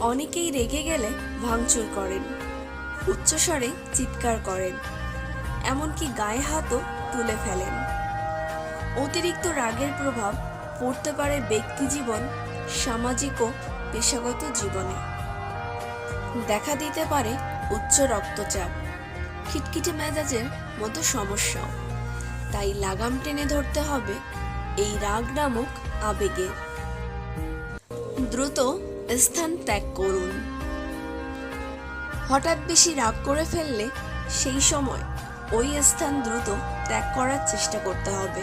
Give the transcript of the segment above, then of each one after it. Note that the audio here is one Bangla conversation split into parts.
অনেকেই রেগে গেলে ভাঙচুর করেন, উচ্চস্বরে চিৎকার করেন, এমনকি গায়ে হাতও তুলে ফেলেন। অতিরিক্ত রাগের প্রভাব পড়তে পারে ব্যক্তি জীবন, সামাজিক ও পেশাগত জীবনে। দেখা দিতে পারে উচ্চ রক্তচাপ, খিটখিটে মেজাজের মতো সমস্যা। তাই লাগাম টেনে ধরতে হবে এই রাগ নামক আবেগে। দ্রুত স্থান ত্যাগ করুন। হঠাৎ বেশি রাগ করে ফেললে সেই সময় ওই স্থান দ্রুত ত্যাগ করার চেষ্টা করতে হবে।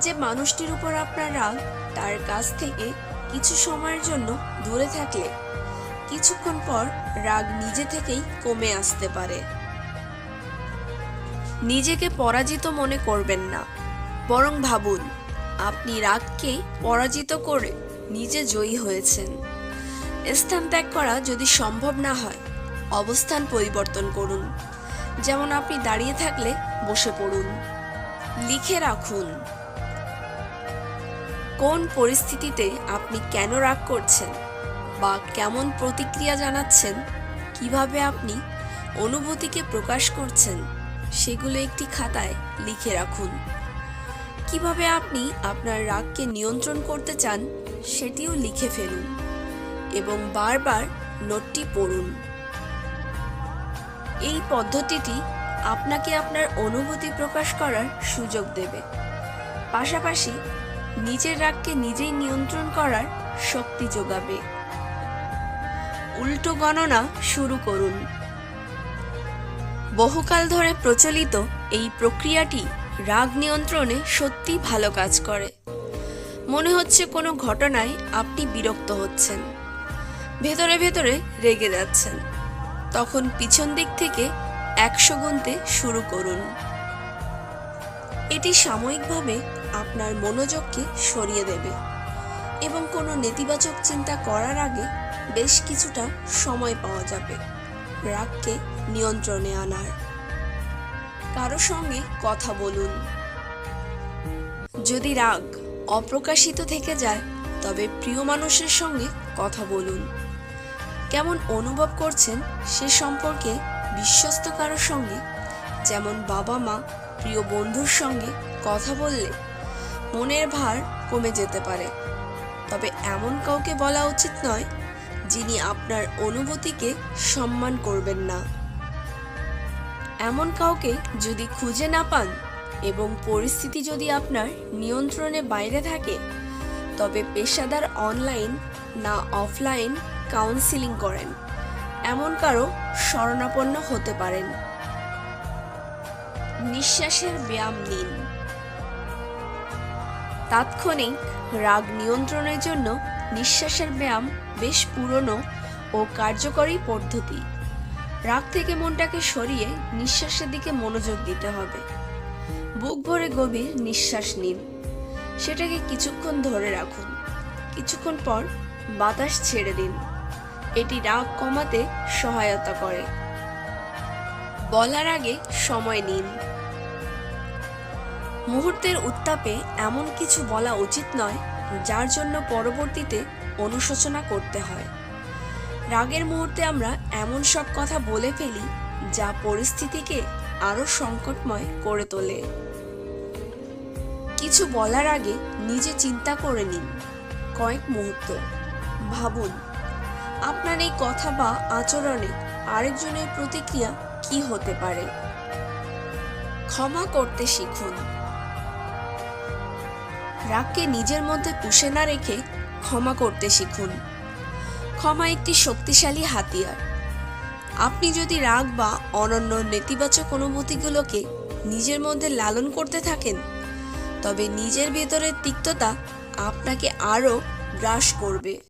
যে মানুষটির উপর আপনার রাগ, তার কাছ থেকে কিছু সময়ের জন্য দূরে থাকলে কিছুক্ষণ পর রাগ নিজে থেকেই কমে আসতে পারে। নিজেকে পরাজিত মনে করবেন না। বরং ভাবুন, আপনি রাগকে পরাজিত করে নিজে জয়ী হয়েছেন। স্থান ত্যাগ করা যদি সম্ভব না হয়, অবস্থান পরিবর্তন করুন। যেমন আপনি দাঁড়িয়ে থাকলে বসে পড়ুন। লিখে রাখুন। কোন পরিস্থিতিতে আপনি কেন রাগ করছেন বা কেমন প্রতিক্রিয়া জানাচ্ছেন, কীভাবে আপনি অনুভূতিকে প্রকাশ করছেন, সেগুলো একটি খাতায় লিখে রাখুন। কীভাবে আপনি আপনার রাগকে নিয়ন্ত্রণ করতে চান সেটিও লিখে ফেলুন এবং বারবার নোটটি পড়ুন। এই পদ্ধতিটি আপনাকে আপনার অনুভূতি প্রকাশ করার সুযোগ দেবে। পাশাপাশি নিজের রাগকে নিজেই নিয়ন্ত্রণ করার শক্তি যোগাবে। উল্টো গণনা শুরু করুন। বহুকাল ধরে প্রচলিত এই প্রক্রিয়াটি রাগ নিয়ন্ত্রণে সত্যি ভালো কাজ করে। মনে হচ্ছে কোনো ঘটনায় আপনি বিরক্ত হচ্ছেন। ভেতরে ভেতরে রেগে যাচ্ছেন। তখন পিছন দিক থেকে একশো গুনতে শুরু করুন। এটি সাময়িকভাবে আপনার মনোযোগকে সরিয়ে দেবে এবং কোনো নেতিবাচক চিন্তা করার আগে বেশ কিছুটা সময় পাওয়া যাবে রাগকে নিয়ন্ত্রণে আনার। কারও সঙ্গে কথা বলুন। যদি রাগ অপ্রকাশিত থেকে যায়, তবে প্রিয় মানুষের সঙ্গে কথা বলুন। কেমন অনুভব করছেন সে সম্পর্কে বিশ্বস্ত কারোর সঙ্গে? যেমন বাবা মা, প্রিয় বন্ধুর সঙ্গে কথা বললে মনের ভার কমে যেতে পারে। তবে এমন কাউকে বলা উচিত নয়, যিনি আপনার অনুভূতিকে সম্মান করবেন না। এমন কাউকে যদি খুঁজে না পান এবং পরিস্থিতি যদি আপনার নিয়ন্ত্রণে বাইরে থাকে, তবে পেশাদার অনলাইন না অফলাইন কাউন্সিলিং করেন। এমন কারও শরণাপন্ন হতে পারেন। নিঃশ্বাসের ব্যায়াম নিন। তাৎক্ষণিক রাগ নিয়ন্ত্রণের জন্য নিঃশ্বাসের ব্যায়াম বেশ পুরনো ও কার্যকরী পদ্ধতি। রাগ থেকে মনটাকে সরিয়ে নিঃশ্বাসের দিকে মনোযোগ দিতে হবে। বুক ভরে গভীর নিঃশ্বাস নিন। সেটাকে কিছুক্ষণ ধরে রাখুন। কিছুক্ষণ পর বাতাস ছেড়ে দিন। এটি রাগ কমাতে সহায়তা করে। বলার আগে সময় নিন। মুহূর্তের উত্তাপে এমন কিছু বলা উচিত নয়, যার জন্য পরবর্তীতে অনুশোচনা করতে হয়। রাগের মুহূর্তে আমরা এমন সব কথা বলে ফেলি যা পরিস্থিতিকে আরও সংকটময় করে তোলে। কিছু বলার আগে নিজে চিন্তা করে নিন। কয়েক মুহূর্ত। ভাবুন, আপনার এই কথা বা আচরণে আরেকজনের প্রতিক্রিয়া কি হতে পারে? ক্ষমা করতে শিখুন। রাগকে নিজের মধ্যে পুষে না রেখে ক্ষমা করতে শিখুন। ক্ষমা একটি শক্তিশালী হাতিয়ার। আপনি যদি রাগ বা অনন্য নেতিবাচক অনুভূতিগুলোকে নিজের মধ্যে লালন করতে থাকেন, তবে নিজের ভেতরের তিক্ততা আপনাকে আরও গ্রাস করবে।